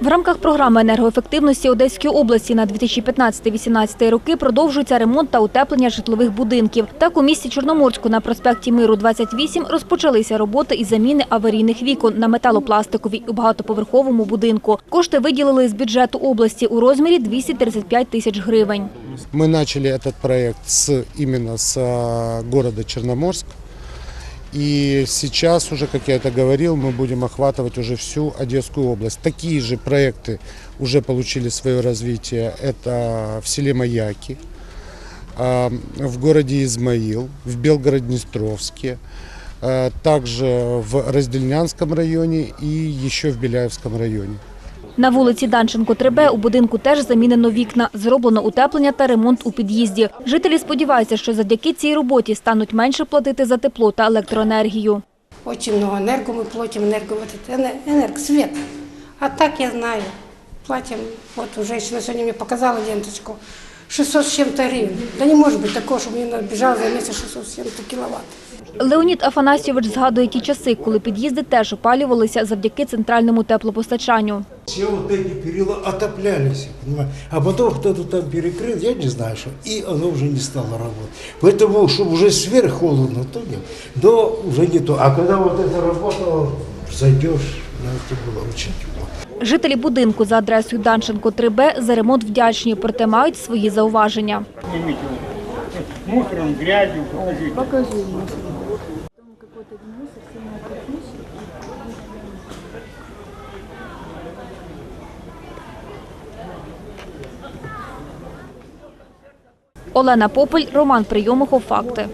В рамках програми енергоефективності Одеської області на 2015-2018 роки продовжується ремонт та утеплення житлових будинків. Так, у місті Чорноморську на проспекті Миру 28 розпочалися роботи із заміни аварійних вікон на металопластиковій у багатоповерховому будинку. Кошти виділили з бюджету області у розмірі 235 тисяч гривень. Мы начали этот проект с, именно с а, города Черноморск. И сейчас уже, как я это говорил, мы будем охватывать уже всю Одесскую область. Такие же проекты уже получили свое развитие. Это в селе Маяки, а, в городе Измаил, в Белгород-Днестровске, а, также в Раздельнянском районе и еще в Беляевском районе. На вулиці Данченко 3Б у будинку теж замінено вікна, зроблено утеплення та ремонт у під'їзді. Жителі сподіваються, що завдяки цій роботі стануть менше платити за тепло та електроенергію. Очень много энерго мы платим, энерго, вот это, эне- энергосвет. А так я знаю, платим, вот у женщина сегодня мне показала ленточку, 600 с чем-то гривен. Да не может быть такого, чтобы мне набежало за месяц 600 с чем-то киловатт. Леонід Афанасьович згадує ті часи, коли під'їзди теж опалювалися завдяки центральному теплопостачанню. Все вот эти перила отоплялись, понимаете? А потом кто-то там перекрыл, я не знаю, что, и оно уже не стало работать. Поэтому, чтобы уже сверххолодно, то нет, до уже не то. А когда вот это работало, зайдешь, ну, это было очень тепло. Жителі будинку за адресою Данченко 3Б за ремонт вдячні, проте мають свої зауваження. Снимите вот мусором, грязью, Олена Попель, Роман Прийомихов. Факти.